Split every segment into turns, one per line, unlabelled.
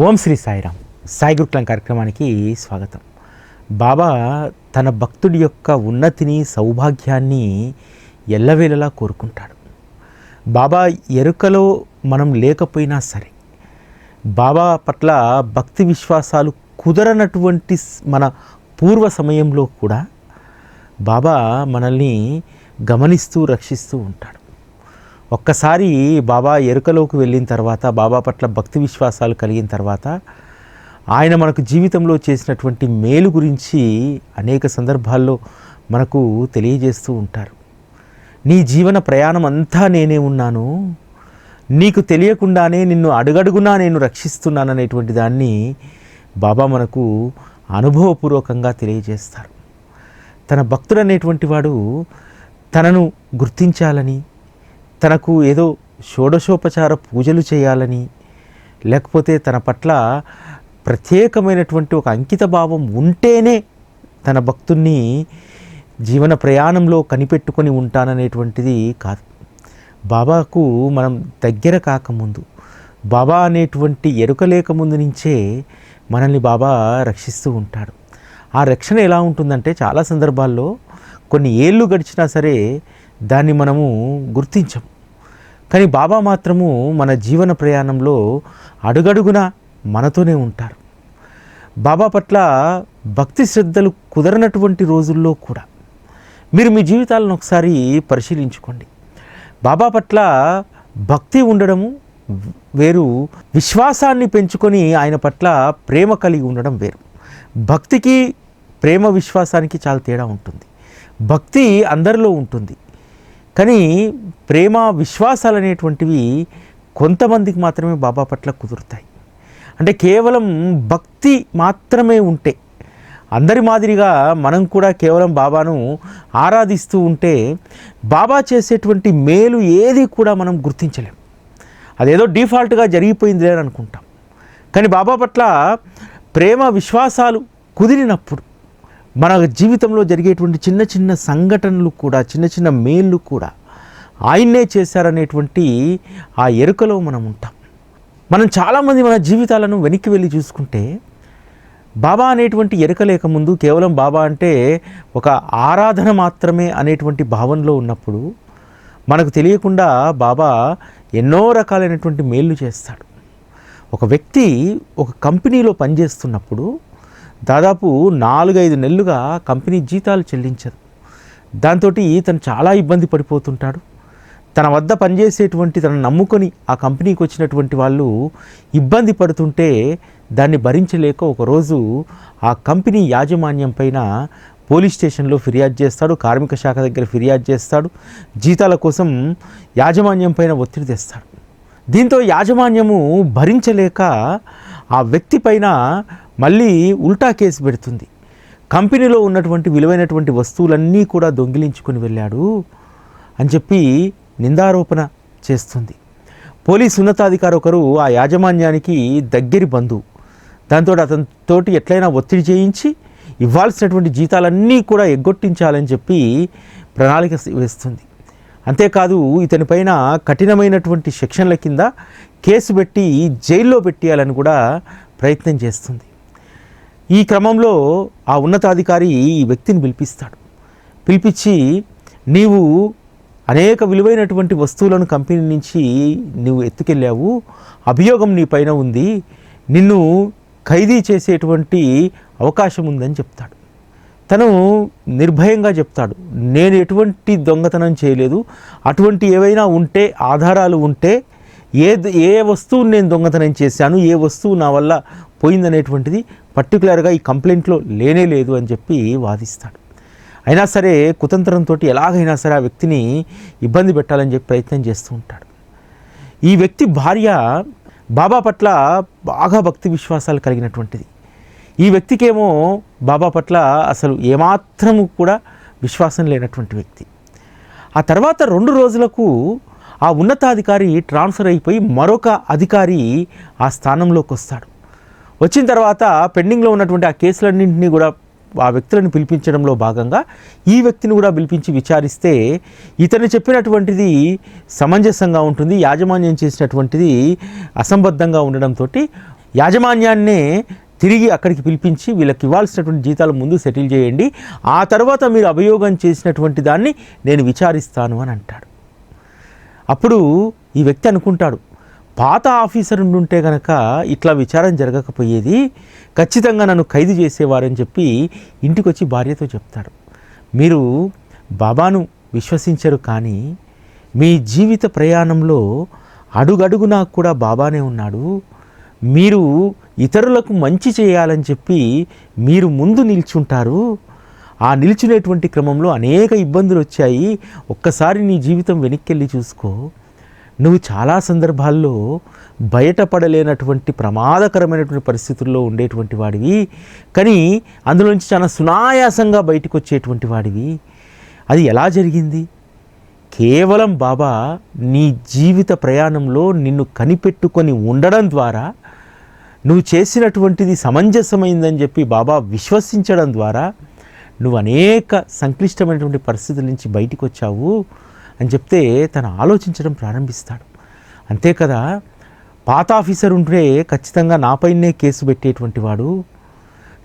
ఓం శ్రీ సాయిరామ్. సాయి గురుకులం కార్యక్రమానికి స్వాగతం. బాబా తన భక్తుడి యొక్క ఉన్నతిని సౌభాగ్యాన్ని ఎల్లవేళలా కోరుకుంటాడు. బాబా ఎరుకలో మనం లేకపోయినా సరే బాబా పట్ల భక్తి విశ్వాసాలు కుదరనటువంటి మన పూర్వ సమయంలో కూడా బాబా మనల్ని గమనిస్తూ రక్షిస్తూ ఉంటాడు. ఒక్కసారి బాబా ఎరుకలోకి వెళ్ళిన తర్వాత బాబా పట్ల భక్తి విశ్వాసాలు కలిగిన తర్వాత ఆయన మనకు జీవితంలో చేసినటువంటి మేలు గురించి అనేక సందర్భాల్లో మనకు తెలియజేస్తూ ఉంటారు. నీ జీవన ప్రయాణం అంతా నేనే ఉన్నాను. నీకు తెలియకుండానే నిన్ను అడుగడుగునా నేను రక్షిస్తున్నాను అనేటువంటి దాన్ని బాబా మనకు అనుభవపూర్వకంగా తెలియజేస్తారు. తన భక్తుడు అనేటువంటి వాడు తనను గుర్తించాలని తనకు ఏదో షోడశోపచార పూజలు చేయాలని లేకపోతే తన పట్ల ప్రత్యేకమైనటువంటి ఒక అంకిత భావం ఉంటేనే తన భక్తుణ్ణి జీవన ప్రయాణంలో కనిపెట్టుకొని ఉంటాననేటువంటిది కాదు. బాబాకు మనం దగ్గర కాకముందు బాబా అనేటువంటి ఎరుక లేకముందు నుంచే మనల్ని బాబా రక్షిస్తూ ఉంటాడు. ఆ రక్షణ ఎలా ఉంటుందంటే చాలా సందర్భాల్లో కొన్ని ఏళ్ళు గడిచినా సరే దాన్ని మనము గుర్తించం. కానీ బాబా మాత్రము మన జీవన ప్రయాణంలో అడుగడుగున మనతోనే ఉంటారు. బాబా పట్ల భక్తి శ్రద్ధలు కుదరనటువంటి రోజుల్లో కూడా మీరు మీ జీవితాలను ఒకసారి పరిశీలించుకోండి. బాబా పట్ల భక్తి ఉండడము వేరు విశ్వాసాన్ని పెంచుకొని ఆయన పట్ల ప్రేమ కలిగి ఉండడం వేరు. భక్తికి ప్రేమ విశ్వాసానికి చాలా తేడా ఉంటుంది. భక్తి అందరిలో ఉంటుంది. కానీ ప్రేమ విశ్వాసాలు అనేటువంటివి కొంతమందికి మాత్రమే బాబా పట్ల కుదురుతాయి. అంటే కేవలం భక్తి మాత్రమే ఉంటే అందరి మాదిరిగా మనం కూడా కేవలం బాబాను ఆరాధిస్తూ ఉంటే బాబా చేసేటువంటి మేలు ఏది కూడా మనం గుర్తించలేం. అదేదో డిఫాల్ట్గా జరిగిపోయింది అని అనుకుంటాం. కానీ బాబా పట్ల ప్రేమ విశ్వాసాలు కుదిరినప్పుడు మన జీవితంలో జరిగేటువంటి చిన్న చిన్న సంఘటనలు కూడా చిన్న చిన్న మేళ్ళు కూడా ఆయన్నే చేశారనేటువంటి ఆ ఎరుకలో మనం ఉంటాం. మనం చాలామంది మన జీవితాలను వెనక్కి వెళ్ళి చూసుకుంటే బాబా అనేటువంటి ఎరుక లేకముందు కేవలం బాబా అంటే ఒక ఆరాధన మాత్రమే అనేటువంటి భావనలో ఉన్నప్పుడు మనకు తెలియకుండా బాబా ఎన్నో రకాలైనటువంటి మేళ్ళు చేస్తాడు. ఒక వ్యక్తి ఒక కంపెనీలో పనిచేస్తున్నప్పుడు దాదాపు నాలుగైదు నెలలుగా కంపెనీ జీతాలు చెల్లించదు. దాంతో తను చాలా ఇబ్బంది పడిపోతుంటాడు. తన వద్ద పనిచేసేటువంటి తనను నమ్ముకొని ఆ కంపెనీకి వచ్చినటువంటి వాళ్ళు ఇబ్బంది పడుతుంటే దాన్ని భరించలేక ఒకరోజు ఆ కంపెనీ యాజమాన్యం పైన పోలీస్ స్టేషన్లో ఫిర్యాదు చేస్తాడు కార్మిక శాఖ దగ్గర ఫిర్యాదు చేస్తాడు జీతాల కోసం యాజమాన్యం పైన ఒత్తిడి తెస్తాడు. దీంతో యాజమాన్యము భరించలేక ఆ వ్యక్తి పైన మళ్ళీ ఉల్టా కేసు పెడుతుంది. కంపెనీలో ఉన్నటువంటి విలువైనటువంటి వస్తువులన్నీ కూడా దొంగిలించుకొని వెళ్ళాడు అని చెప్పి నిందారోపణ చేస్తుంది. పోలీస్ ఉన్నతాధికారి ఒకరు ఆ యాజమాన్యానికి దగ్గరి బంధువు. దాంతో అతనితోటి ఎట్లయినా ఒత్తిడి చేయించి ఇవ్వాల్సినటువంటి జీతాలన్నీ కూడా ఎగ్గొట్టించాలని చెప్పి ప్రణాళిక వేస్తుంది. అంతేకాదు ఇతని పైన కఠినమైనటువంటి సెక్షన్ల కింద కేసు పెట్టి జైల్లో పెట్టేయాలని కూడా ప్రయత్నం చేస్తుంది. ఈ క్రమంలో ఆ ఉన్నతాధికారి ఈ వ్యక్తిని పిలిపిస్తాడు. పిలిపించి నీవు అనేక విలువైనటువంటి వస్తువులను కంపెనీ నుంచి నువ్వు ఎత్తుకెళ్ళావు అభియోగం నీ పైన ఉంది నిన్ను ఖైదీ చేసేటువంటి అవకాశం ఉందని చెప్తాడు. తను నిర్భయంగా చెప్తాడు నేను ఎటువంటి దొంగతనం చేయలేదు అటువంటి ఏవైనా ఉంటే ఆధారాలు ఉంటే ఏ ఏ వస్తువుని నేను దొంగతనం చేశాను ఏ వస్తువు నా వల్ల పోయిందనేటువంటిది పర్టికులర్గా ఈ కంప్లైంట్లో లేనే లేదు అని చెప్పి వాదిస్తాడు. అయినా సరే కుతంత్రంతో ఎలాగైనా సరే ఆ వ్యక్తిని ఇబ్బంది పెట్టాలని చెప్పి ప్రయత్నం చేస్తూ ఉంటాడు. ఈ వ్యక్తి భార్య బాబా పట్ల బాగా భక్తి విశ్వాసాలు కలిగినటువంటిది. ఈ వ్యక్తికేమో బాబా పట్ల అసలు ఏమాత్రము కూడా విశ్వాసం లేనటువంటి వ్యక్తి. ఆ తర్వాత రెండు రోజులకు ఆ ఉన్నతాధికారి ట్రాన్స్ఫర్ అయిపోయి మరొక అధికారి ఆ స్థానంలోకి వస్తాడు వచ్చిన తర్వాత పెండింగ్లో ఉన్నటువంటి ఆ కేసులన్నింటినీ కూడా ఆ వ్యక్తులను పిలిపించడంలో భాగంగా ఈ వ్యక్తిని కూడా పిలిపించి విచారిస్తే ఇతను చెప్పినటువంటిది సమంజసంగా ఉంటుంది యాజమాన్యం చేసినటువంటిది అసంబద్ధంగా ఉండడంతో యాజమాన్యాన్నే తిరిగి అక్కడికి పిలిపించి వీళ్ళకి ఇవ్వాల్సినటువంటి జీతాలు ముందు సెటిల్ చేయండి ఆ తర్వాత మీరు అభియోగం చేసినటువంటి దాన్ని నేను విచారిస్తాను అని అంటాడు. అప్పుడు ఈ వ్యక్తి అనుకుంటాడు పాత ఆఫీసర్ ఉంటే కనుక ఇట్లా విచారం జరగకపోయేది ఖచ్చితంగా నన్ను ఖైదు చేసేవారని చెప్పి ఇంటికి వచ్చి భార్యతో చెప్తాడు మీరు బాబాను విశ్వసించరు కానీ మీ జీవిత ప్రయాణంలో అడుగడుగునా కూడా బాబానే ఉన్నాడు. మీరు ఇతరులకు మంచి చేయాలని చెప్పి మీరు ముందు నిల్చుంటారు. ఆ నిల్చునేటువంటి క్రమంలో అనేక ఇబ్బందులు వచ్చాయి ఒక్కసారి నీ జీవితం వెనక్కి వెళ్ళి చూసుకో. నువ్వు చాలా సందర్భాల్లో బయటపడలేనటువంటి ప్రమాదకరమైనటువంటి పరిస్థితుల్లో ఉండేటువంటి వాడివి. కానీ అందులో నుంచి చాలా సునాయాసంగా బయటకు వచ్చేటువంటి వాడివి. అది ఎలా జరిగింది? కేవలం బాబా నీ జీవిత ప్రయాణంలో నిన్ను కనిపెట్టుకొని ఉండడం ద్వారా నువ్వు చేసినటువంటిది సమంజసమైందని చెప్పి బాబా విశ్వసించడం ద్వారా నువ్వు అనేక సంక్లిష్టమైనటువంటి పరిస్థితుల నుంచి బయటకు వచ్చావు అని చెప్తే తను ఆలోచించడం ప్రారంభిస్తాడు. అంతే కదా పాత ఆఫీసర్ ఉంటే ఖచ్చితంగా నాపైనే కేసు పెట్టేటువంటి వాడు.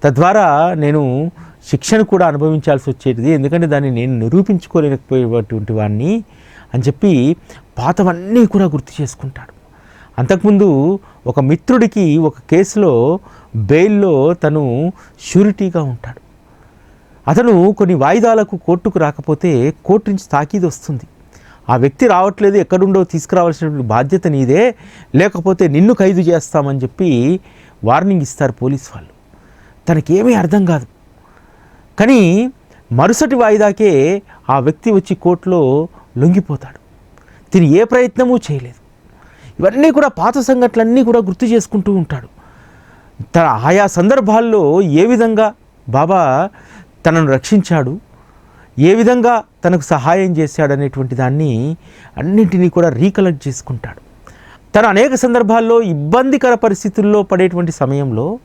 తద్వారా నేను శిక్షణ కూడా అనుభవించాల్సి వచ్చేది ఎందుకంటే దాన్ని నేను నిరూపించుకోలేకపోయేటువంటి వాడిని అని చెప్పి పాతవన్నీ కూడా గుర్తు చేసుకుంటాడు. అంతకుముందు ఒక మిత్రుడికి ఒక కేసులో బెయిల్లో తను షూరిటీగా ఉంటాడు. అతను కొన్ని వాయిదాలకు కోర్టుకు రాకపోతే కోర్టు నుంచి తాకీదు వస్తుంది. ఆ వ్యక్తి రావట్లేదు ఎక్కడుండో తీసుకురావాల్సినటువంటి బాధ్యత నీదే లేకపోతే నిన్ను ఖైదు చేస్తామని చెప్పి వార్నింగ్ ఇస్తారు పోలీస్ వాళ్ళు. తనకేమీ అర్థం కాదు. కానీ మరుసటి వాయిదాకే ఆ వ్యక్తి వచ్చి కోర్టులో లొంగిపోతాడు. తిని ఏ ప్రయత్నమూ చేయలేదు. ఇవన్నీ కూడా పాత సంఘటనలన్నీ కూడా గుర్తు చేసుకుంటూ ఉంటాడు. తన ఆయా సందర్భాల్లో ఏ విధంగా బాబా తనను రక్షించాడు ఏ విధంగా తనకు సహాయం చేశాడనేటువంటి దాన్ని అన్నింటినీ కూడా రీకలెక్ట్ చేసుకుంటాడు. తను అనేక సందర్భాల్లో ఇబ్బందికర పరిస్థితుల్లో పడేటువంటి సమయంలో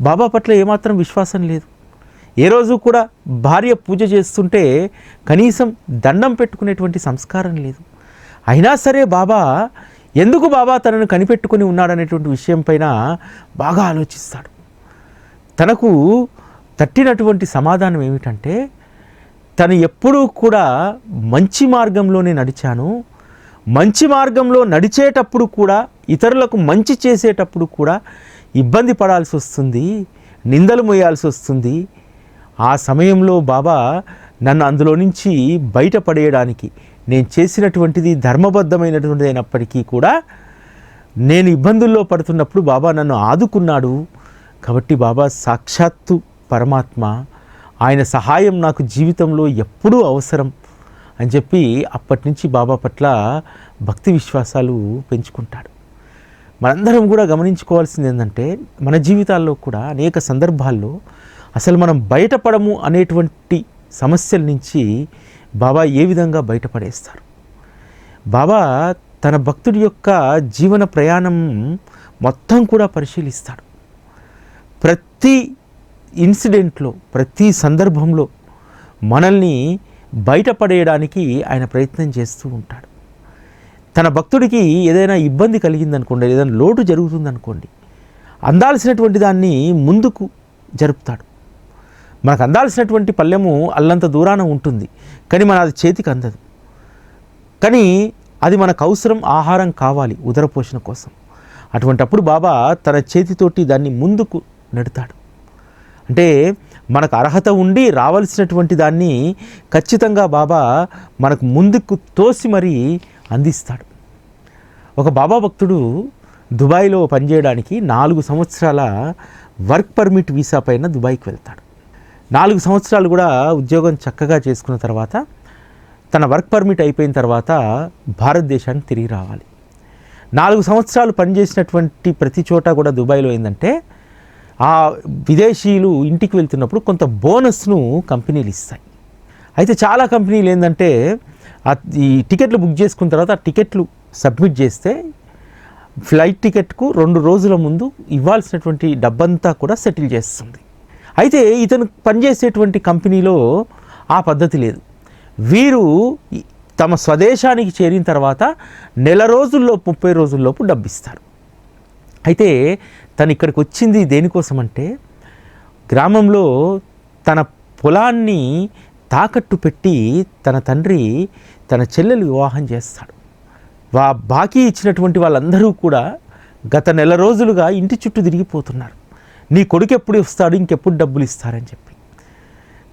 బాబా పట్ల ఏమాత్రం విశ్వాసం లేదు. ఏ రోజు కూడా భార్య పూజ చేస్తుంటే కనీసం దండం పెట్టుకునేటువంటి సంస్కారం లేదు. అయినా సరే బాబా ఎందుకు బాబా తనను కనిపెట్టుకుని ఉన్నాడనేటువంటి విషయం పైన బాగా ఆలోచిస్తాడు. తనకు తట్టినటువంటి సమాధానం ఏమిటంటే తను ఎప్పుడూ కూడా మంచి మార్గంలోనే నడిచాను. మంచి మార్గంలో నడిచేటప్పుడు కూడా ఇతరులకు మంచి చేసేటప్పుడు కూడా ఇబ్బంది పడాల్సి వస్తుంది నిందలు మోయాల్సి వస్తుంది. ఆ సమయంలో బాబా నన్ను అందులో నుంచి బయటపడేయడానికి నేను చేసినటువంటిది ధర్మబద్ధమైనటువంటిది అయినప్పటికీ కూడా నేను ఇబ్బందుల్లో పడుతున్నప్పుడు బాబా నన్ను ఆదుకున్నాడు. కాబట్టి బాబా సాక్షాత్తు పరమాత్మ. ఆయన సహాయం నాకు జీవితంలో ఎప్పుడూ అవసరం అని చెప్పి అప్పటి నుంచి బాబా పట్ల భక్తి విశ్వాసాలు పెంచుకుంటాడు. మనందరం కూడా గమనించుకోవాల్సింది ఏంటంటే మన జీవితాల్లో కూడా అనేక సందర్భాల్లో అసలు మనం బయటపడము అనేటువంటి సమస్యల నుంచి బాబా ఏ విధంగా బయటపడేస్తారు? బాబా తన భక్తుడి యొక్క జీవన ప్రయాణం మొత్తం కూడా పరిశీలిస్తాడు. ప్రతి ఇన్సిడెంట్లో ప్రతి సందర్భంలో మనల్ని బయటపడేయడానికి ఆయన ప్రయత్నం చేస్తూ ఉంటాడు. తన భక్తుడికి ఏదైనా ఇబ్బంది కలిగిందనుకోండి ఏదైనా లోటు జరుగుతుందనుకోండి అందాల్సినటువంటి దాన్ని ముందుకు జరుపుతాడు. మనకు అందాల్సినటువంటి పల్లెము అల్లంత దూరాన ఉంటుంది కానీ మన అది చేతికి అందదు. కానీ అది మనకు అవసరం ఆహారం కావాలి ఉదరపోషణ కోసం. అటువంటప్పుడు బాబా తన చేతితోటి దాన్ని ముందుకు నెడతాడు. అంటే మనకు అర్హత ఉండి రావాల్సినటువంటి దాన్ని ఖచ్చితంగా బాబా మనకు ముందుకు తోసి మరీ అందిస్తాడు. ఒక బాబా భక్తుడు దుబాయ్లో పనిచేయడానికి నాలుగు సంవత్సరాల వర్క్ పర్మిట్ వీసా పైన దుబాయ్కి వెళ్తాడు. నాలుగు సంవత్సరాలు కూడా ఉద్యోగం చక్కగా చేసుకున్న తర్వాత తన వర్క్ పర్మిట్ అయిపోయిన తర్వాత భారతదేశానికి తిరిగి రావాలి. నాలుగు సంవత్సరాలు పనిచేసినటువంటి ప్రతి చోట కూడా దుబాయ్లో ఏంటంటే ఆ విదేశీయులు ఇంటికి వెళ్తున్నప్పుడు కొంత బోనస్ను కంపెనీలు ఇస్తాయి. అయితే చాలా కంపెనీలు ఏంటంటే ఈ టికెట్లు బుక్ చేసుకున్న తర్వాత ఆ టికెట్లు సబ్మిట్ చేస్తే ఫ్లైట్ టికెట్కు రెండు రోజుల ముందు ఇవ్వాల్సినటువంటి డబ్బంతా కూడా సెటిల్ చేస్తుంది. అయితే ఇతను పనిచేసేటువంటి కంపెనీలో ఆ పద్ధతి లేదు. వీరు తమ స్వదేశానికి చేరిన తర్వాత నెల రోజుల్లో ముప్పై రోజుల్లోపు డబ్బిస్తారు. అయితే తను ఇక్కడికి వచ్చింది దేనికోసం అంటే గ్రామంలో తన పొలాన్ని తాకట్టు పెట్టి తన తండ్రి తన చెల్లెలు వివాహం చేస్తాడు. వా బాకీ ఇచ్చినటువంటి వాళ్ళందరూ కూడా గత నెల రోజులుగా ఇంటి చుట్టూ తిరిగిపోతున్నారు. నీ కొడుకు ఎప్పుడు ఇస్తాడు ఇంకెప్పుడు డబ్బులు ఇస్తారని చెప్పి.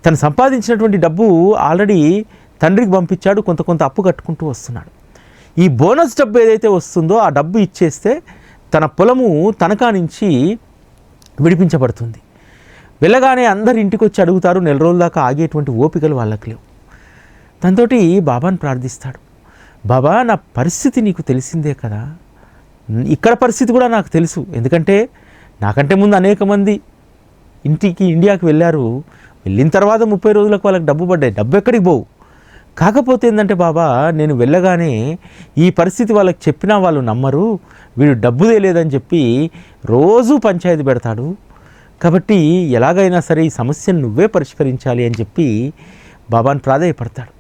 తను సంపాదించినటువంటి డబ్బు ఆల్రెడీ తండ్రికి పంపించాడు. కొంత కొంత అప్పు కట్టుకుంటూ వస్తున్నాడు. ఈ బోనస్ డబ్బు ఏదైతే వస్తుందో ఆ డబ్బు ఇచ్చేస్తే తన పొలము తనఖా నుంచి విడిపించబడుతుంది. వెళ్ళగానే అందరు ఇంటికి వచ్చి అడుగుతారు నెల రోజుల దాకా ఆగేటువంటి ఓపికలు వాళ్ళకి లేవు. దాంతో బాబాని ప్రార్థిస్తాడు. బాబా నా పరిస్థితి నీకు తెలిసిందే కదా. ఇక్కడ పరిస్థితి కూడా నాకు తెలుసు. ఎందుకంటే నాకంటే ముందు అనేక మంది ఇంటికి ఇండియాకి వెళ్ళారు. వెళ్ళిన తర్వాత ముప్పై రోజులకు వాళ్ళకి డబ్బు పడ్డాయి. డబ్బు ఎక్కడికి పోవు? కాకపోతే ఏంటంటే బాబా నేను వెళ్ళగానే ఈ పరిస్థితి వాళ్ళకి చెప్పినా వాళ్ళు నమ్మరు వీడు డబ్బు తేలేదని చెప్పి రోజూ పంచాయతీ పెడతాడు. కాబట్టి ఎలాగైనా సరే ఈ సమస్యను నువ్వే పరిష్కరించాలి అని చెప్పి బాబాని ప్రాధాయపడతాడు.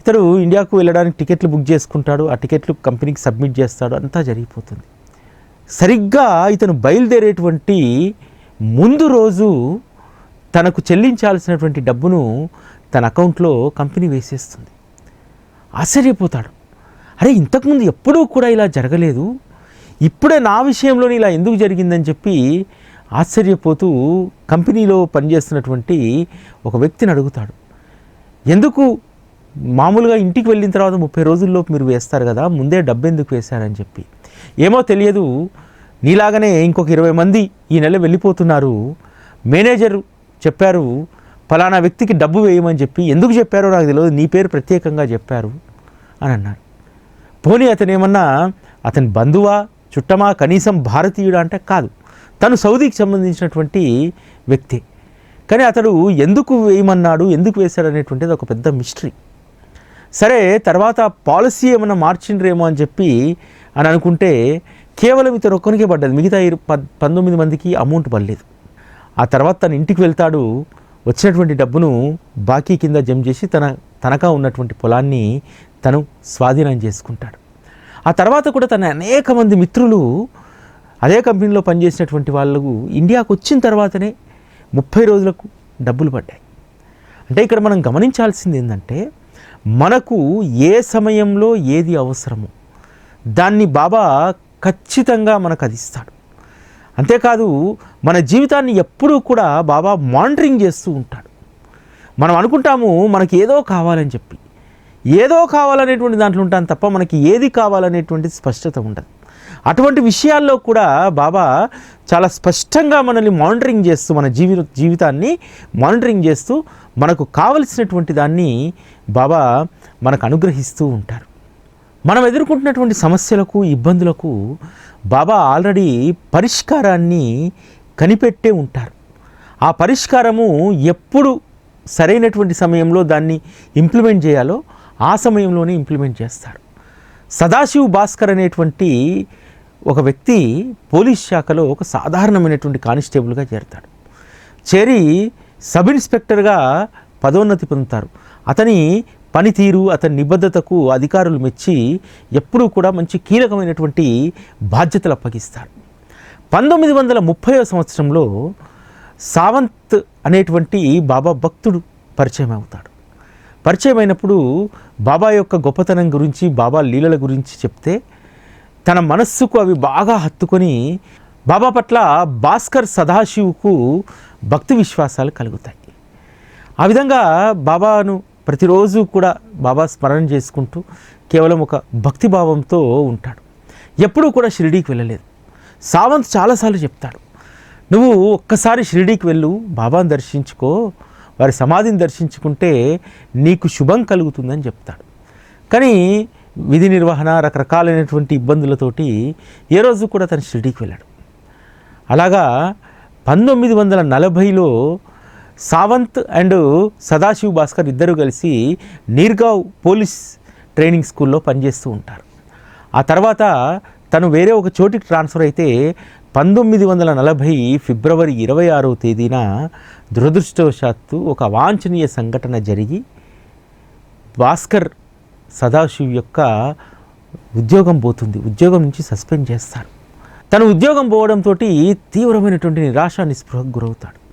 ఇతడు ఇండియాకు వెళ్ళడానికి టికెట్లు బుక్ చేసుకుంటాడు ఆ టికెట్లు కంపెనీకి సబ్మిట్ చేస్తాడు అంతా జరిగిపోతుంది. సరిగ్గా ఇతను బయలుదేరేటువంటి ముందు రోజు తనకు చెల్లించాల్సినటువంటి డబ్బును తన అకౌంట్లో కంపెనీ వేసేస్తుంది. ఆశ్చర్యపోతాడు. అరే ఇంతకుముందు ఎప్పుడూ కూడా ఇలా జరగలేదు. ఇప్పుడే నా విషయంలో ఇలా ఎందుకు జరిగిందని చెప్పి ఆశ్చర్యపోతూ కంపెనీలో పనిచేస్తున్నటువంటి ఒక వ్యక్తిని అడుగుతాడు. ఎందుకు? మామూలుగా ఇంటికి వెళ్ళిన తర్వాత ముప్పై రోజుల్లోపు మీరు వేస్తారు కదా ముందే డబ్బు ఎందుకు వేశారని చెప్పి. ఏమో తెలియదు. నీలాగనే ఇంకొక ఇరవై మంది ఈ నెల వెళ్ళిపోతున్నారు. మేనేజర్ చెప్పారు ఫలానా వ్యక్తికి డబ్బు వేయమని చెప్పి ఎందుకు చెప్పారో నాకు తెలియదు నీ పేరు ప్రత్యేకంగా చెప్పారు అని అన్నారు పోనీ అతను ఏమన్నా అతని బంధువా చుట్టమా కనీసం భారతీయుడా అంటే కాదు. తను సౌదీకి సంబంధించినటువంటి వ్యక్తి. కానీ అతడు ఎందుకు వేయమన్నాడు ఎందుకు వేశాడు అనేటువంటిది ఒక పెద్ద మిస్టరీ సరే తర్వాత పాలసీ ఏమైనా మార్చిండ్రేమో అని చెప్పి అని అనుకుంటే కేవలం ఇతను ఒక్కరికే పడ్డది మిగతా పంతొమ్మిది మందికి అమౌంట్ పడలేదు. ఆ తర్వాత తన ఇంటికి వెళ్తాడు వచ్చినటువంటి డబ్బును బాకీ కింద జమ చేసి తన తనకా ఉన్నటువంటి పొలాన్ని తను స్వాధీనం చేసుకుంటాడు. ఆ తర్వాత కూడా తన అనేక మంది మిత్రులు అదే కంపెనీలో పనిచేసినటువంటి వాళ్ళకు ఇండియాకు వచ్చిన తర్వాతనే ముప్పై రోజులకు డబ్బులు పడ్డాయి. అంటే ఇక్కడ మనం గమనించాల్సింది ఏంటంటే మనకు ఏ సమయంలో ఏది అవసరమో దాన్ని బాబా ఖచ్చితంగా మనకు అది ఇస్తాడు. అంతేకాదు మన జీవితాన్ని ఎప్పుడూ కూడా బాబా మానిటరింగ్ చేస్తూ ఉంటాడు. మనం అనుకుంటాము మనకి ఏదో కావాలని చెప్పి. ఏదో కావాలనేటువంటి దాంట్లో ఉంటాను తప్ప మనకి ఏది కావాలనేటువంటి స్పష్టత ఉండదు. అటువంటి విషయాల్లో కూడా బాబా చాలా స్పష్టంగా మనల్ని మానిటరింగ్ చేస్తూ మన జీవి జీవితాన్ని మానిటరింగ్ చేస్తూ మనకు కావలసినటువంటి దాన్ని బాబా మనకు అనుగ్రహిస్తూ ఉంటారు. మనం ఎదుర్కొంటున్నటువంటి సమస్యలకు ఇబ్బందులకు బాబా ఆల్రెడీ పరిష్కారాన్ని కనిపెట్టే ఉంటారు. ఆ పరిష్కారము ఎప్పుడు సరైనటువంటి సమయంలో దాన్ని ఇంప్లిమెంట్ చేయాలో ఆ సమయంలోనే ఇంప్లిమెంట్ చేస్తారు. సదాశివ్ భాస్కర్ అనేటువంటి ఒక వ్యక్తి పోలీస్ శాఖలో ఒక సాధారణమైనటువంటి కానిస్టేబుల్గా చేరతాడు. చేరి సబ్ ఇన్స్పెక్టర్గా పదోన్నతి పొందుతారు. అతని పనితీరు అతని నిబద్ధతకు అధికారులు మెచ్చి ఎప్పుడూ కూడా మంచి కీలకమైనటువంటి బాధ్యతలు అప్పగిస్తారు. పంతొమ్మిది వందల ముప్పై సంవత్సరంలో సావంత్ అనేటువంటి బాబా భక్తుడు పరిచయం అవుతాడు. పరిచయం అయినప్పుడు బాబా యొక్క గొప్పతనం గురించి బాబా లీలల గురించి చెప్తే తన మనస్సుకు అవి బాగా హత్తుకొని బాబా పట్ల భాస్కర్ సదాశివుకు భక్తి విశ్వాసాలు కలుగుతాయి. ఆ విధంగా బాబాను ప్రతిరోజు కూడా బాబా స్మరణ చేసుకుంటూ కేవలం ఒక భక్తి భావంతో ఉంటాడు. ఎప్పుడూ కూడా షిరిడీకి వెళ్ళలేదు. సావంత్ చాలాసార్లు చెప్తాడు. నువ్వు ఒక్కసారి షిరిడీకి వెళ్ళు బాబాను దర్శించుకో వారి సమాధిని దర్శించుకుంటే నీకు శుభం కలుగుతుందని చెప్తాడు. కానీ విధి నిర్వహణ రకరకాలైనటువంటి ఇబ్బందులతోటి ఏ రోజు కూడా తను షిరిడీకి వెళ్ళాడు. అలాగా పంతొమ్మిది వందల నలభైలో సావంత్ అండ్ సదాశివ్ భాస్కర్ ఇద్దరు కలిసి నీర్గావ్ పోలీస్ ట్రైనింగ్ స్కూల్లో పనిచేస్తూ ఉంటారు. ఆ తర్వాత తను వేరే ఒక చోటికి ట్రాన్స్ఫర్ అయితే పంతొమ్మిది వందల నలభై ఫిబ్రవరి ఇరవై ఆరో తేదీన దురదృష్టవశాత్తు ఒక అవాంఛనీయ సంఘటన జరిగి భాస్కర్ సదాశివ్ యొక్క ఉద్యోగం పోతుంది. ఉద్యోగం నుంచి సస్పెండ్ చేస్తారు. తన ఉద్యోగం పోవడంతో తీవ్రమైనటువంటి నిరాశ నిస్పృహకు గురవుతాడు.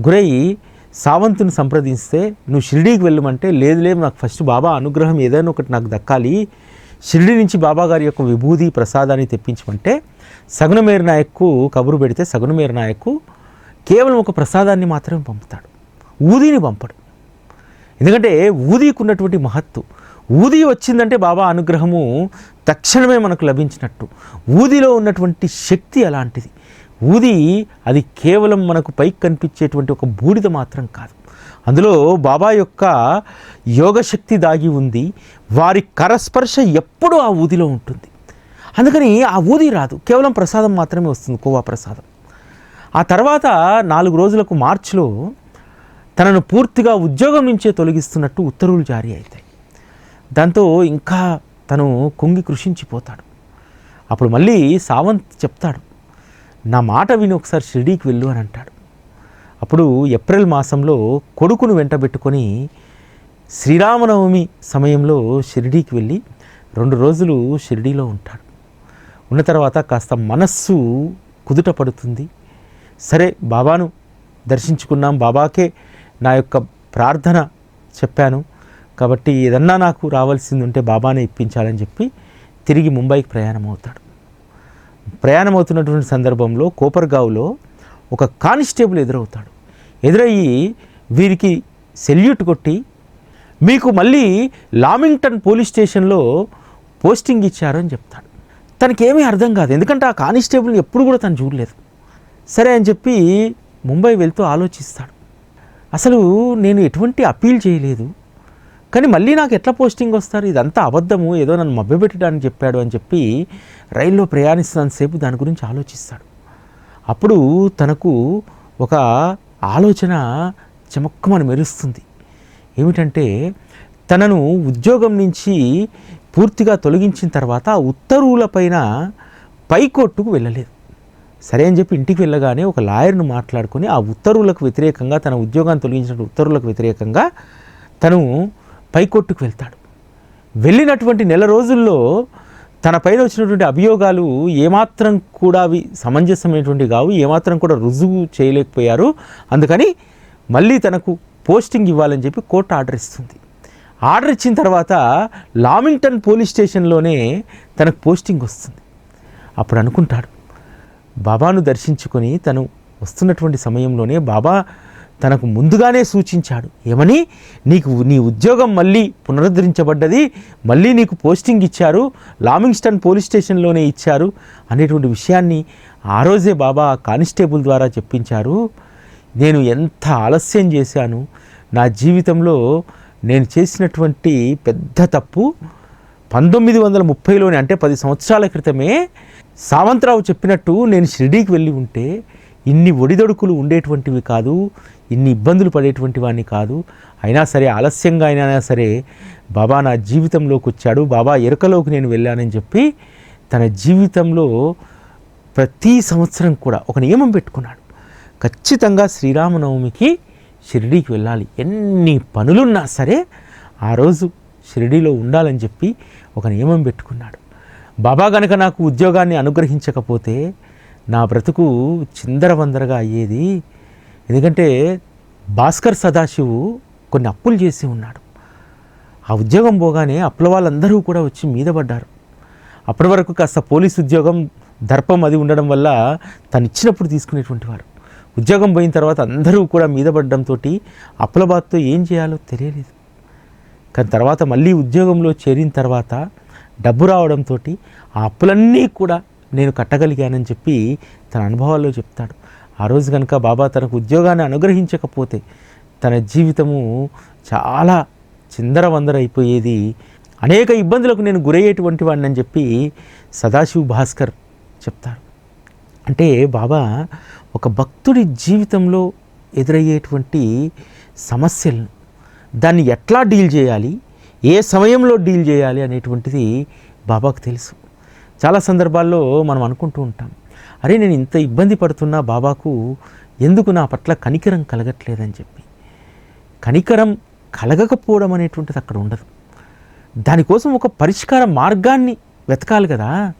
గురై సావంతుని సంప్రదిస్తే నువ్వు షిరిడీకి వెళ్ళమంటే లేదు లేదు నాకు ఫస్ట్ బాబా అనుగ్రహం ఏదైనా ఒకటి నాకు దక్కాలి. షిరిడి నుంచి బాబా గారి యొక్క విభూది ప్రసాదాన్ని తెప్పించమంటే సగునమేరు నాయక్కు కబురు పెడితే సగునమేరు నాయక్కు కేవలం ఒక ప్రసాదాన్ని మాత్రమే పంపుతాడు. ఊదీని పంపడు. ఎందుకంటే ఊదీకి ఉన్నటువంటి మహత్తు ఊది వచ్చిందంటే బాబా అనుగ్రహము తక్షణమే మనకు లభించినట్టు. ఊదిలో ఉన్నటువంటి శక్తి అలాంటిది. ఊది అది కేవలం మనకు పైకి కనిపించేటువంటి ఒక బూడిద మాత్రం కాదు. అందులో బాబా యొక్క యోగశక్తి దాగి ఉంది. వారి కరస్పర్శ ఎప్పుడూ ఆ ఊదిలో ఉంటుంది. అందుకని ఆ ఊది రాదు. కేవలం ప్రసాదం మాత్రమే వస్తుంది కోవా ప్రసాదం. ఆ తర్వాత నాలుగు రోజులకు మార్చిలో తనను పూర్తిగా ఉద్యోగం నుంచే తొలగిస్తున్నట్టు ఉత్తర్వులు జారీ అవుతాయి దాంతో ఇంకా తను కుంగి కృషించిపోతాడు. అప్పుడు మళ్ళీ సావంత్ చెప్తాడు. నా మాట విని ఒకసారి షిరిడీకి వెళ్ళు అని అంటాడు. అప్పుడు ఏప్రిల్ మాసంలో కొడుకును వెంటబెట్టుకొని శ్రీరామనవమి సమయంలో షిరిడీకి వెళ్ళి రెండు రోజులు షిరిడీలో ఉంటాడు. ఉన్న తర్వాత కాస్త మనస్సు కుదుట పడుతుంది. సరే బాబాను దర్శించుకున్నాం బాబాకే నా యొక్క ప్రార్థన చెప్పాను. కాబట్టి ఏదన్నా నాకు రావాల్సింది ఉంటే బాబానే ఇప్పించాలని చెప్పి తిరిగి ముంబైకి ప్రయాణం అవుతాడు ప్రయాణం అవుతున్నటువంటి సందర్భంలో కోపర్గావ్లో ఒక కానిస్టేబుల్ ఎదురవుతాడు. ఎదురయ్యి వీరికి సెల్యూట్ కొట్టి మీకు మళ్ళీ లామింగ్టన్ పోలీస్ స్టేషన్లో పోస్టింగ్ ఇచ్చారు అని చెప్తాడు. తనకేమీ అర్థం కాదు. ఎందుకంటే ఆ కానిస్టేబుల్ని ఎప్పుడు కూడా తను చూడలేదు. సరే అని చెప్పి ముంబై వెళ్తూ ఆలోచిస్తాడు. అసలు నేను ఎటువంటి అప్పీల్ చేయలేదు. కానీ మళ్ళీ నాకు ఎట్లా పోస్టింగ్ వస్తారు? ఇదంతా అబద్ధము. ఏదో నన్ను మభ్యపెట్టడానికి చెప్పాడు అని చెప్పి రైల్లో ప్రయాణిస్తున్నంతసేపు దాని గురించి ఆలోచిస్తాడు. అప్పుడు తనకు ఒక ఆలోచన చమక్కమని మెరుస్తుంది. ఏమిటంటే తనను ఉద్యోగం నుంచి పూర్తిగా తొలగించిన తర్వాత ఆ ఉత్తర్వులపైన పైకోర్టుకు వెళ్ళలేదు. సరే అని చెప్పి ఇంటికి వెళ్ళగానే ఒక లాయర్ను మాట్లాడుకొని ఆ ఉత్తర్వులకు వ్యతిరేకంగా తన ఉద్యోగాన్ని తొలగించిన ఉత్తర్వులకు వ్యతిరేకంగా తను పైకోర్టుకు వెళ్తాడు. వెళ్ళినటువంటి నెల రోజుల్లో తన పైన వచ్చినటువంటి అభియోగాలు ఏమాత్రం కూడా అవి సమంజసమైనటువంటి కావు ఏమాత్రం కూడా రుజువు చేయలేకపోయారు. అందుకని మళ్ళీ తనకు పోస్టింగ్ ఇవ్వాలని చెప్పి కోర్టు ఆర్డర్ ఇస్తుంది. ఆర్డర్ ఇచ్చిన తర్వాత లామింగ్టన్ పోలీస్ స్టేషన్లోనే తనకు పోస్టింగ్ వస్తుంది. అప్పుడు అనుకుంటాడు బాబాను దర్శించుకొని తను వస్తున్నటువంటి సమయంలోనే బాబా తనకు ముందుగానే సూచించాడు. ఏమని? నీకు నీ ఉద్యోగం మళ్ళీ పునరుద్ధరించబడ్డది మళ్ళీ నీకు పోస్టింగ్ ఇచ్చారు లామింగ్స్టన్ పోలీస్ స్టేషన్లోనే ఇచ్చారు అనేటువంటి విషయాన్ని ఆ రోజే బాబా కానిస్టేబుల్ ద్వారా చెప్పించారు. నేను ఎంత ఆలస్యం చేశాను నా జీవితంలో నేను చేసినటువంటి పెద్ద తప్పు పంతొమ్మిది వందల ముప్పైలోనే అంటే పది సంవత్సరాల క్రితమే సావంతరావు చెప్పినట్టు నేను షిరిడీకి వెళ్ళి ఉంటే ఇన్ని ఒడిదొడుకులు ఉండేటువంటివి కాదు ఇన్ని ఇబ్బందులు పడేటువంటి వాడిని కాదు. అయినా సరే ఆలస్యంగా అయినా సరే బాబా నా జీవితంలోకి వచ్చాడు బాబా ఎరుకలోకి నేను వెళ్ళానని చెప్పి తన జీవితంలో ప్రతి సంవత్సరం కూడా ఒక నియమం పెట్టుకున్నాడు. ఖచ్చితంగా శ్రీరామనవమికి షిరిడీకి వెళ్ళాలి. ఎన్ని పనులున్నా సరే ఆ రోజు షిరిడీలో ఉండాలని చెప్పి ఒక నియమం పెట్టుకున్నాడు. బాబా గనక నాకు ఉద్యోగాన్ని అనుగ్రహించకపోతే నా బ్రతుకు చిందరవందరగా అయ్యేది ఎందుకంటే భాస్కర్ సదాశివు కొన్ని అప్పులు చేసి ఉన్నాడు. ఆ ఉద్యోగం పోగానే అప్పుల వాళ్ళందరూ కూడా వచ్చి మీద పడ్డారు. అప్పటి వరకు కాస్త పోలీస్ ఉద్యోగం దర్పం అది ఉండడం వల్ల తను ఇచ్చినప్పుడు తీసుకునేటువంటి వారు. ఉద్యోగం పోయిన తర్వాత అందరూ కూడా మీద పడడంతో అప్పుల బాధతో ఏం చేయాలో తెలియలేదు. కానీ తర్వాత మళ్ళీ ఉద్యోగంలో చేరిన తర్వాత డబ్బు రావడంతో ఆ అప్పులన్నీ కూడా నేను కట్టగలిగానని చెప్పి తన అనుభవాల్లో చెప్తాడు. ఆ రోజు కనుక బాబా తనకు ఉద్యోగాన్ని అనుగ్రహించకపోతే తన జీవితము చాలా చిందరవందరైపోయేది. అనేక ఇబ్బందులకు నేను గురయ్యేటువంటి వాడిని అని చెప్పి సదాశివ్ భాస్కర్ చెప్తారు. అంటే బాబా ఒక భక్తుడి జీవితంలో ఎదురయ్యేటువంటి సమస్యలను దాన్ని ఎట్లా డీల్ చేయాలి? ఏ సమయంలో డీల్ చేయాలి అనేటువంటిది బాబాకు తెలుసు. చాలా సందర్భాల్లో మనం అనుకుంటూ ఉంటాం అరే నేను ఇంత ఇబ్బంది పడుతున్నా బాబాకు ఎందుకు నా పట్ల కనికరం కలగట్లేదని చెప్పి. కనికరం కలగకపోవడం అనేటువంటిది అక్కడ ఉండదు. దానికోసం ఒక పరిష్కార మార్గాన్ని వెతకాలి కదా.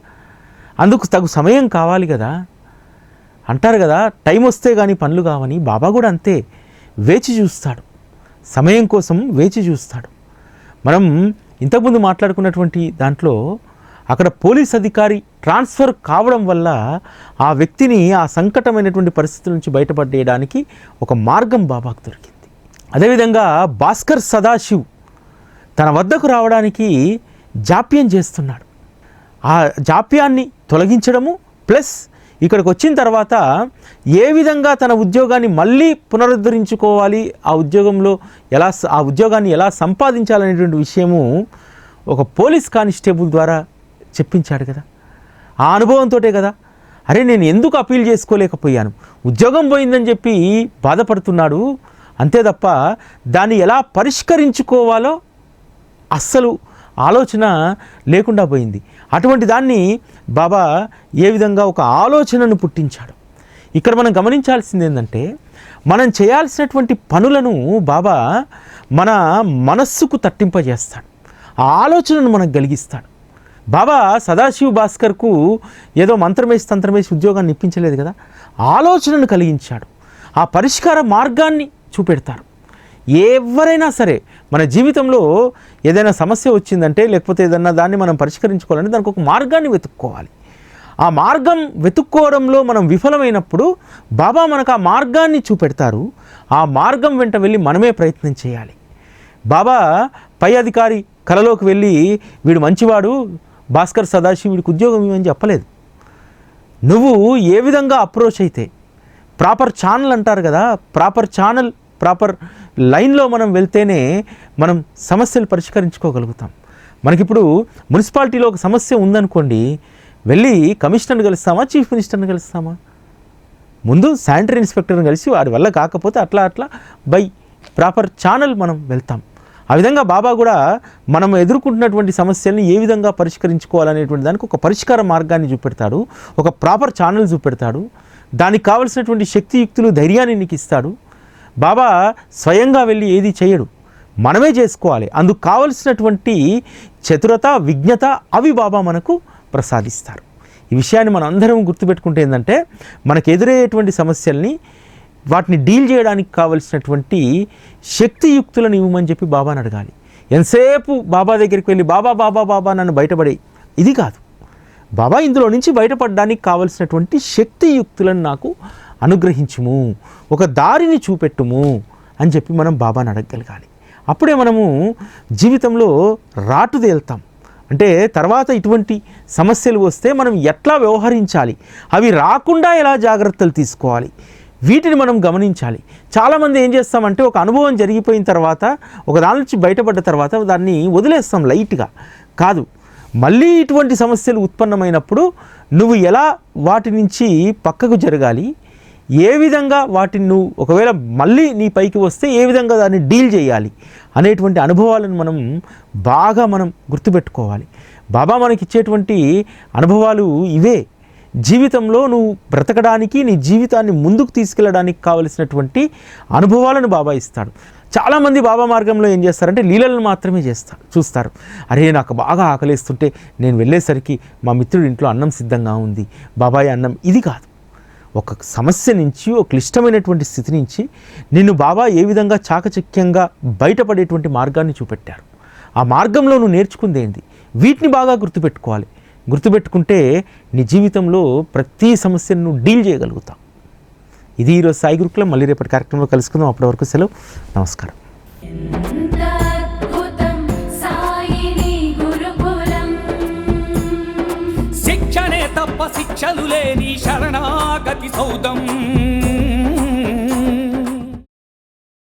అందుకు తగు సమయం కావాలి కదా. అంటారు కదా టైం వస్తే కానీ పనులు కావని. బాబా కూడా అంతే వేచి చూస్తాడు. సమయం కోసం వేచి చూస్తాడు. మనం ఇంతకుముందు మాట్లాడుకున్నటువంటి దాంట్లో అక్కడ పోలీస్ అధికారి ట్రాన్స్ఫర్ కావడం వల్ల ఆ వ్యక్తిని ఆ సంకటమైనటువంటి పరిస్థితుల నుంచి బయటపడేయడానికి ఒక మార్గం బాబాకు దొరికింది. అదేవిధంగా భాస్కర్ సదాశివ్ తన వద్దకు రావడానికి జాప్యం చేస్తున్నాడు. ఆ జాప్యాన్ని తొలగించడము ప్లస్ ఇక్కడికి వచ్చిన తర్వాత ఏ విధంగా తన ఉద్యోగాన్ని మళ్ళీ పునరుద్ధరించుకోవాలి ఆ ఉద్యోగంలో ఎలా ఆ ఉద్యోగాన్ని ఎలా సంపాదించాలనేటువంటి విషయము ఒక పోలీస్ కానిస్టేబుల్ ద్వారా చెప్పించాడు కదా. ఆ అనుభవంతో కదా. అరే నేను ఎందుకు అపీల్ చేసుకోలేకపోయాను? ఉద్యోగం పోయిందని చెప్పి బాధపడుతున్నాడు. అంతే తప్ప దాన్ని ఎలా పరిష్కరించుకోవాలో అస్సలు ఆలోచన లేకుండా పోయింది. అటువంటి దాన్ని బాబా ఏ విధంగా ఒక ఆలోచనను పుట్టించాడు? ఇక్కడ మనం గమనించాల్సింది ఏంటంటే మనం చేయాల్సినటువంటి పనులను బాబా మన మనస్సుకు తట్టింపజేస్తాడు. ఆ ఆలోచనను మనకు కలిగిస్తాడు. బాబా సదాశివ్ భాస్కర్కు ఏదో మంత్రమేసి తంత్రమేసి ఉద్యోగాన్ని ఇప్పించలేదు కదా. ఆలోచనను కలిగించాడు. ఆ పరిష్కార మార్గాన్ని చూపెడతారు. ఎవరైనా సరే మన జీవితంలో ఏదైనా సమస్య వచ్చిందంటే లేకపోతే ఏదన్నా దాన్ని మనం పరిష్కరించుకోవాలంటే దానికి ఒక మార్గాన్ని వెతుక్కోవాలి. ఆ మార్గం వెతుక్కోవడంలో మనం విఫలమైనప్పుడు బాబా మనకు ఆ మార్గాన్ని చూపెడతారు. ఆ మార్గం వెంట వెళ్ళి మనమే ప్రయత్నం చేయాలి. బాబా పై అధికారి కలలోకి వెళ్ళి వీడు మంచివాడు భాస్కర్ సదాశివ్ వీడికి ఉద్యోగం ఇవ్వని చెప్పలేదు. నువ్వు ఏ విధంగా అప్రోచ్ అయితే ప్రాపర్ ఛానల్ అంటారు కదా ప్రాపర్ ఛానల్ ప్రాపర్ లైన్లో మనం వెళ్తేనే మనం సమస్యలు పరిష్కరించుకోగలుగుతాం. మనకిప్పుడు మున్సిపాలిటీలో ఒక సమస్య ఉందనుకోండి వెళ్ళి కమిషనర్ని కలుస్తామా చీఫ్ మినిస్టర్ని కలుస్తామా? ముందు శానిటరీ ఇన్స్పెక్టర్ని కలిసి వాడి వల్ల కాకపోతే అట్లా అట్లా బై ప్రాపర్ ఛానల్ మనం వెళ్తాం. ఆ విధంగా బాబా కూడా మనం ఎదుర్కొంటున్నటువంటి సమస్యల్ని ఏ విధంగా పరిష్కరించుకోవాలనేటువంటి దానికి ఒక పరిష్కార మార్గాన్ని చూపెడతాడు ఒక ప్రాపర్ ఛానల్ చూపెడతాడు దానికి కావలసినటువంటి శక్తియుక్తులు ధైర్యాన్ని నీకు ఇస్తాడు. బాబా స్వయంగా వెళ్ళి ఏది చేయడు మనమే చేసుకోవాలి. అందుకు కావలసినటువంటి చతురత విజ్ఞత అవి బాబా మనకు ప్రసాదిస్తారు. ఈ విషయాన్ని మనం అందరం గుర్తుపెట్టుకుంటే ఏంటంటే మనకు ఎదురయ్యేటువంటి సమస్యల్ని వాటిని డీల్ చేయడానికి కావలసినటువంటి శక్తియుక్తులను ఇవ్వమని చెప్పి బాబాని అడగాలి. ఎంతసేపు బాబా దగ్గరికి వెళ్ళి బాబా బాబా బాబా నన్ను బయటపడే ఇది కాదు. బాబా ఇందులో నుంచి బయటపడడానికి కావలసినటువంటి శక్తియుక్తులను నాకు అనుగ్రహించుము. ఒక దారిని చూపెట్టుము అని చెప్పి మనం బాబాని అడగగలగాలి. అప్పుడే మనము జీవితంలో రాటుదేల్తాం అంటే తర్వాత ఇటువంటి సమస్యలు వస్తే మనం ఎట్లా వ్యవహరించాలి? అవి రాకుండా ఎలా జాగ్రత్తలు తీసుకోవాలి? వీటిని మనం గమనించాలి. చాలామంది ఏం చేస్తామంటే ఒక అనుభవం జరిగిపోయిన తర్వాత ఒక దాని నుంచి బయటపడ్డ తర్వాత దాన్ని వదిలేస్తాం లైట్గా. కాదు మళ్ళీ ఇటువంటి సమస్యలు ఉత్పన్నమైనప్పుడు నువ్వు ఎలా వాటి నుంచి పక్కకు జరగాలి ఏ విధంగా వాటిని నువ్వు ఒకవేళ మళ్ళీ నీ పైకి వస్తే ఏ విధంగా దాన్ని డీల్ చేయాలి అనేటువంటి అనుభవాలను మనం బాగా మనం గుర్తుపెట్టుకోవాలి. బాబా మనకి ఇచ్చేటువంటి అనుభవాలు ఇవే. జీవితంలో నువ్వు బ్రతకడానికి నీ జీవితాన్ని ముందుకు తీసుకెళ్ళడానికి కావలసినటువంటి అనుభవాలను బాబా ఇస్తాడు. చాలామంది బాబా మార్గంలో ఏం చేస్తారంటే లీలలను మాత్రమే చేస్తారు చూస్తారు. అరే నాకు బాగా ఆకలిస్తుంటే నేను వెళ్ళేసరికి మా మిత్రుడి ఇంట్లో అన్నం సిద్ధంగా ఉంది బాబాయ్ అన్నం ఇది కాదు. ఒక సమస్య నుంచి ఒక క్లిష్టమైనటువంటి స్థితి నుంచి నిన్ను బాబా ఏ విధంగా చాకచక్యంగా బయటపడేటువంటి మార్గాన్ని చూపెట్టారు. ఆ మార్గంలో నువ్వు నేర్చుకుందేంది వీటిని బాగా గుర్తుపెట్టుకోవాలి. గుర్తుపెట్టుకుంటే నీ జీవితంలో ప్రతి సమస్యను నువ్వు డీల్ చేయగలుగుతావు. ఇది ఈరోజు సాయి గురుకులం. మళ్ళీ రేపటి కార్యక్రమంలో కలుసుకుందాం. అప్పటి వరకు సెలవు. నమస్కారం.
శిక్షణే తప్ప శిక్షలు లేని శరణాగతి సౌదం.